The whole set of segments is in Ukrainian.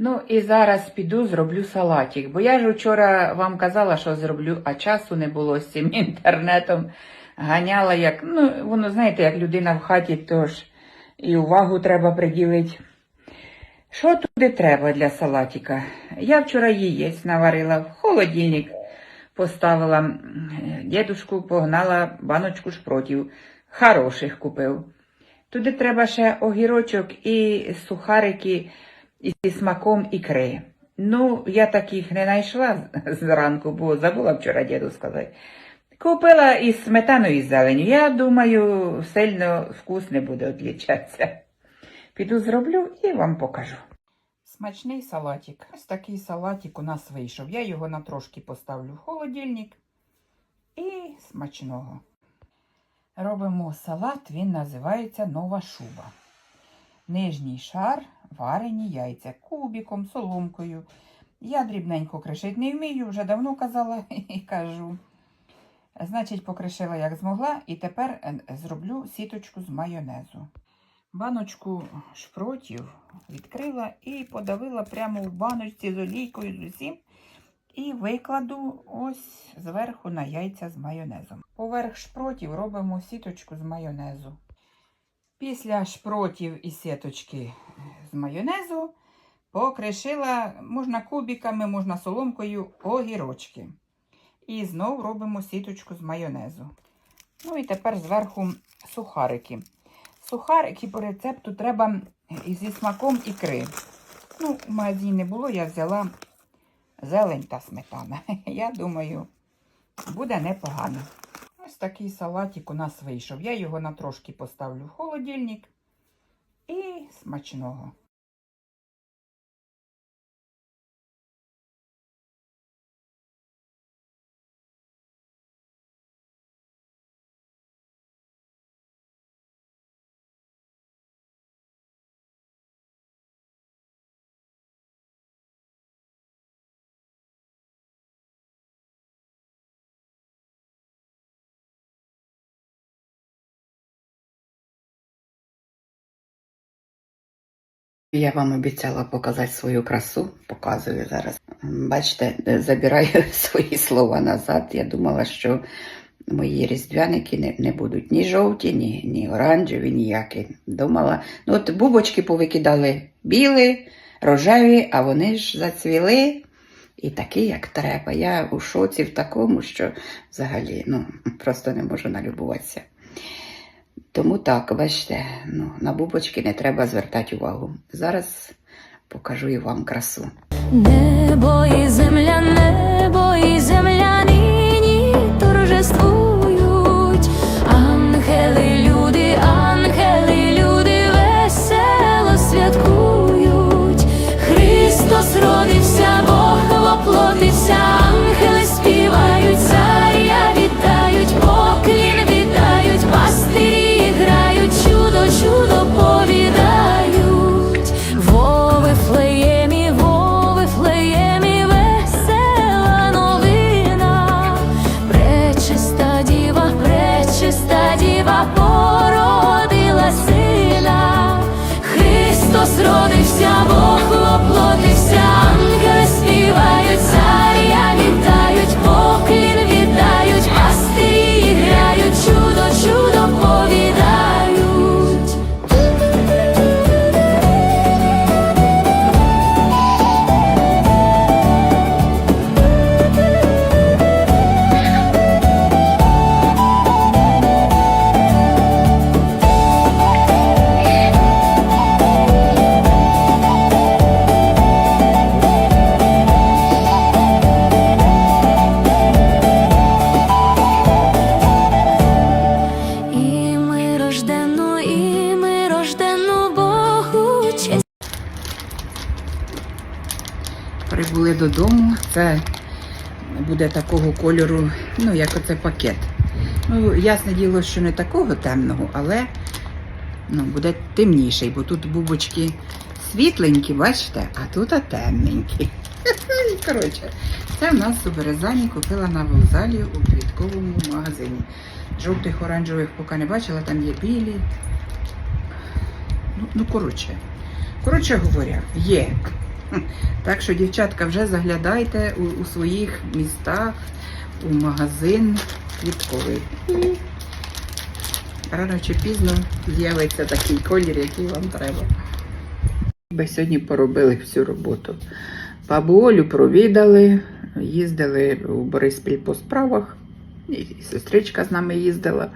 Ну і зараз піду зроблю салатик, бо я ж вчора вам казала, що зроблю, а часу не було з цим інтернетом. Ганяла як, ну, воно, знаєте, як людина в хаті, тож і увагу треба приділити. Що туди треба для салатика? Я вчора яєць наварила, в холодильник поставила. Дідушку погнала баночку шпротів. Хороших купив. Туди треба ще огірочок і сухарики із смаком ікри. Ну, я таких не знайшла зранку, бо забула вчора діду сказати. Купила із сметаною і зеленю. Я думаю, сильно вкус не буде відлічатися. Піду зроблю і вам покажу. Смачний салатик. Ось такий салатик у нас вийшов. Я його на трошки поставлю в холодильник. І смачного. Робимо салат, він називається нова шуба. Нижній шар, варені яйця кубіком, соломкою. Я дрібненько кришити не вмію, вже давно казала і кажу. Значить, покришила як змогла, і тепер е, зроблю сіточку з майонезу. Баночку шпротів відкрила і подавила прямо в баночці з олійкою з усім. І викладу ось зверху на яйця з майонезом. Поверх шпротів робимо сіточку з майонезу. Після шпротів і сіточки з майонезу покришила, можна кубиками, можна соломкою огірочки. І знову робимо сіточку з майонезу. Ну і тепер зверху сухарики. Сухарики по рецепту треба зі смаком ікри. Ну, в магазині не було, я взяла зелень та сметана. Я думаю, буде непогано. Такий салатик у нас вийшов. Я його на трошки поставлю в холодильник. І смачного. Я вам обіцяла показати свою красу, показую зараз. Бачите, забираю свої слова назад. Я думала, що мої різдвяники не, не будуть ні жовті, ні, ні оранжеві, ніякі. Думала, ну от бубочки повикидали білі, рожеві, а вони ж зацвіли і такі, як треба. Я у шоці в такому, що взагалі ну, просто не можу налюбуватися. Тому так, бачите, ну, на бубочки не треба звертати увагу. Зараз покажу і вам красу. Небо і земля, небо і земля буде такого кольору, ну, як оце пакет. Ну, ясне діло, що не такого темного, але ну, буде темніший, бо тут бубочки світленькі, бачите, а тут а темненькі. Коротше, це в нас у Березані купила на вокзалі у квітковому магазині. Жовтих, оранжевих поки не бачила, там є білі. Ну, ну коротше. Коротше говоря, є Так що, дівчатка, вже заглядайте у, у своїх містах, у магазин квітковий. Рано чи пізно з'явиться такий колір, який вам треба. Ми сьогодні поробили всю роботу. Бабу провідали, їздили у Бориспіль по справах, і сестричка з нами їздила.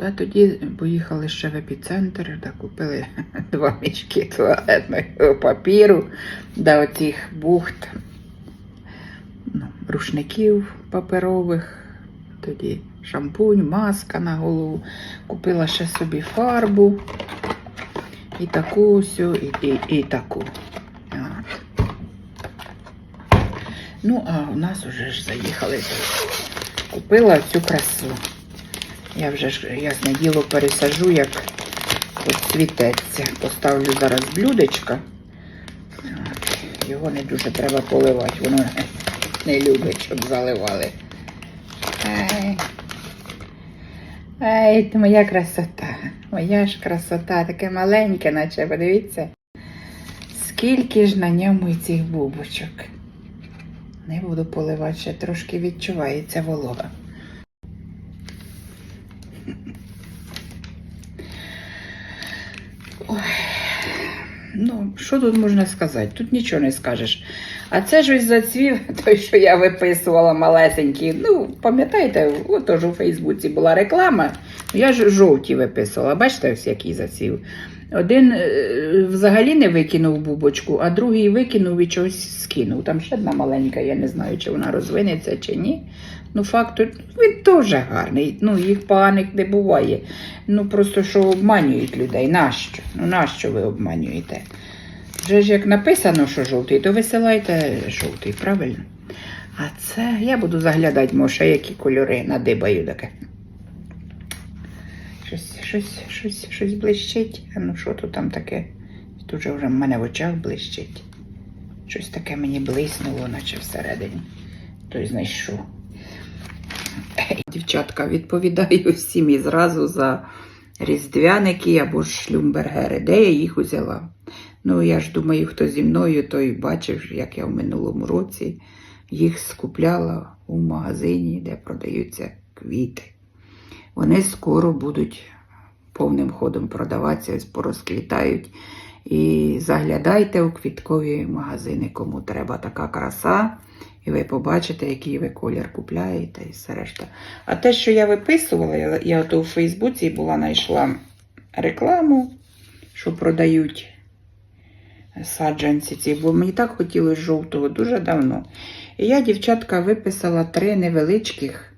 От, а тоді поїхали ще в епіцентр та купили два мішки туалетного папіру до оцих бухт, ну, рушників паперових, тоді шампунь, маска на голову. Купила ще собі фарбу. І таку всю, і, і, і таку. От. Ну, а у нас уже ж заїхали. Купила цю красу. Я вже ж ясне діло пересажу, як цвітеться. Поставлю зараз блюдечко. Його не дуже треба поливати, воно не любить, щоб заливали. Ай, ти моя красота. Моя ж красота, таке маленьке, наче, подивіться. Скільки ж на ньому цих бубочок. Не буду поливати, ще трошки відчувається волога. Ой. Ну, що тут можна сказати? Тут нічого не скажеш. А це ж ось зацвів той, що я виписувала малесенький. Ну, пам'ятаєте, отож у Фейсбуці була реклама. Я ж жовті виписувала. Бачите, ось який зацвів. Один е, взагалі не викинув бубочку, а другий викинув і чогось скинув. Там ще одна маленька, я не знаю, чи вона розвинеться чи ні. Ну, факт, він теж гарний. Ну, їх поганих не буває. Ну, просто що обманюють людей. Нащо? Ну, нащо ви обманюєте? Вже ж як написано, що жовтий, то висилайте жовтий, правильно? А це я буду заглядати, може, які кольори надибаю таке. Щось, щось, щось, щось блищить. А ну що тут там таке? Тут вже в мене в очах блищить. Щось таке мені блиснуло, наче всередині. Той знайшов. Дівчатка, відповідаю всім і зразу за різдвяники або шлюмбергери. Де я їх узяла? Ну, я ж думаю, хто зі мною, той бачив, як я в минулому році їх скупляла у магазині, де продаються квіти. Вони скоро будуть повним ходом продаватися, порозквітають. І заглядайте у квіткові магазини, кому треба така краса. І ви побачите, який ви колір купляєте і все решта. А те, що я виписувала, я, я то у Фейсбуці була знайшла рекламу, що продають саджанці ці, бо мені так хотілося жовтого дуже давно. І я, дівчатка, виписала три невеличких.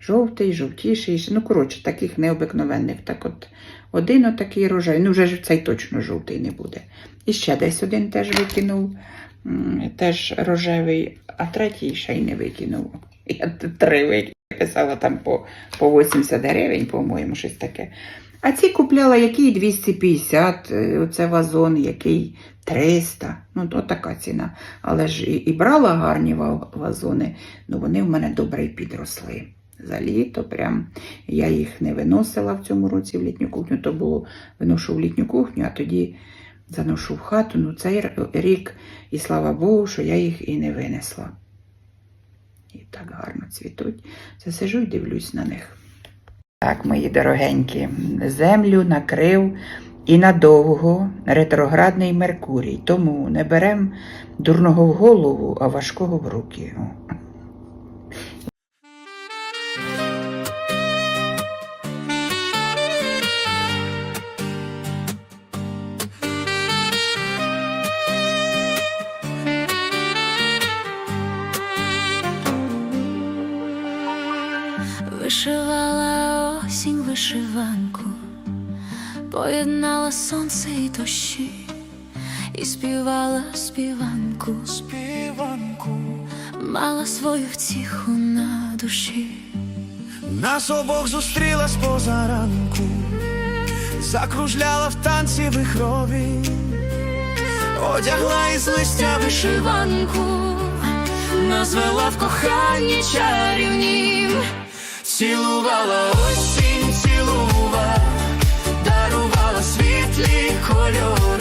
Жовтий, жовтіший, ну, коротше, таких необикновенних. Так от, один отакий рожевий, ну вже цей точно жовтий не буде. І ще десь один теж викинув, теж рожевий, а третій ще й не викинув. Я три виписала там по, по 80 гривень, по-моєму, щось таке. А ці купляла який 250, е, оце вазон, який 300. Ну, то така ціна. Але ж і, і брала гарні вазони, ну вони в мене добре й підросли. За літо прям я їх не виносила в цьому році в літню кухню, то було виношу в літню кухню, а тоді заношу в хату. Ну, цей рік, і слава Богу, що я їх і не винесла. І так гарно цвітуть. Це сижу і дивлюсь на них. Так, мої дорогенькі, землю накрив і надовго ретроградний Меркурій. Тому не берем дурного в голову, а важкого в руки. Вишиванку, поєднала сонце і дощі, і співала співанку, співанку, мала свою втіху на душі. нас обох зустріла з позаранку, закружляла в танці вихрові, одягла із листя Вишиванку. Назвела в коханні чарівнім. цілувала осінь, світлі кольори,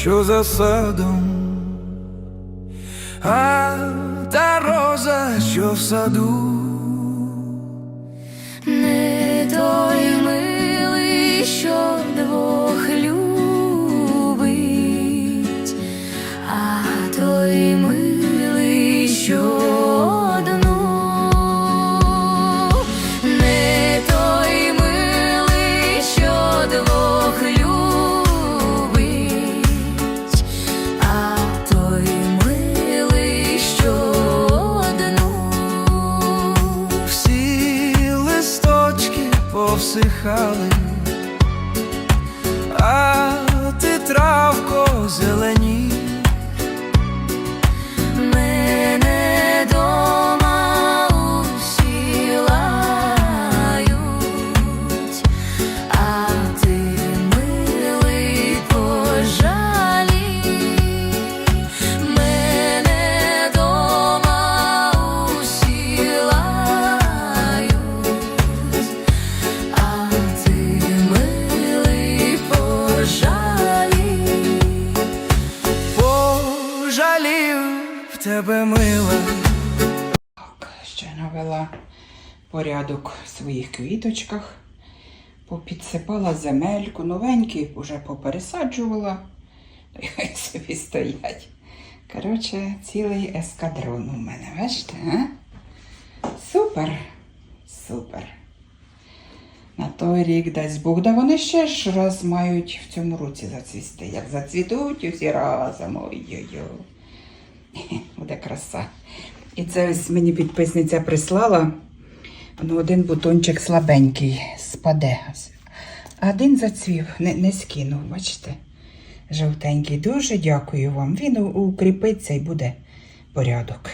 що за садом, а та роза, що в саду. Не той милий, що двох любить, порядок в своїх квіточках. Попідсипала земельку, новенькі вже попересаджувала. Хай собі стоять. Коротше, цілий ескадрон у мене, бачите, а? Супер, супер. На той рік дасть Бог, да вони ще ж раз мають в цьому році зацвісти. Як зацвітуть усі разом. Ой-ой-ой. Буде краса. І це ось мені підписниця прислала. Ну, один бутончик слабенький спаде. Один зацвів, не, не скинув, бачите? Жовтенький. Дуже дякую вам. Він укріпиться і буде порядок.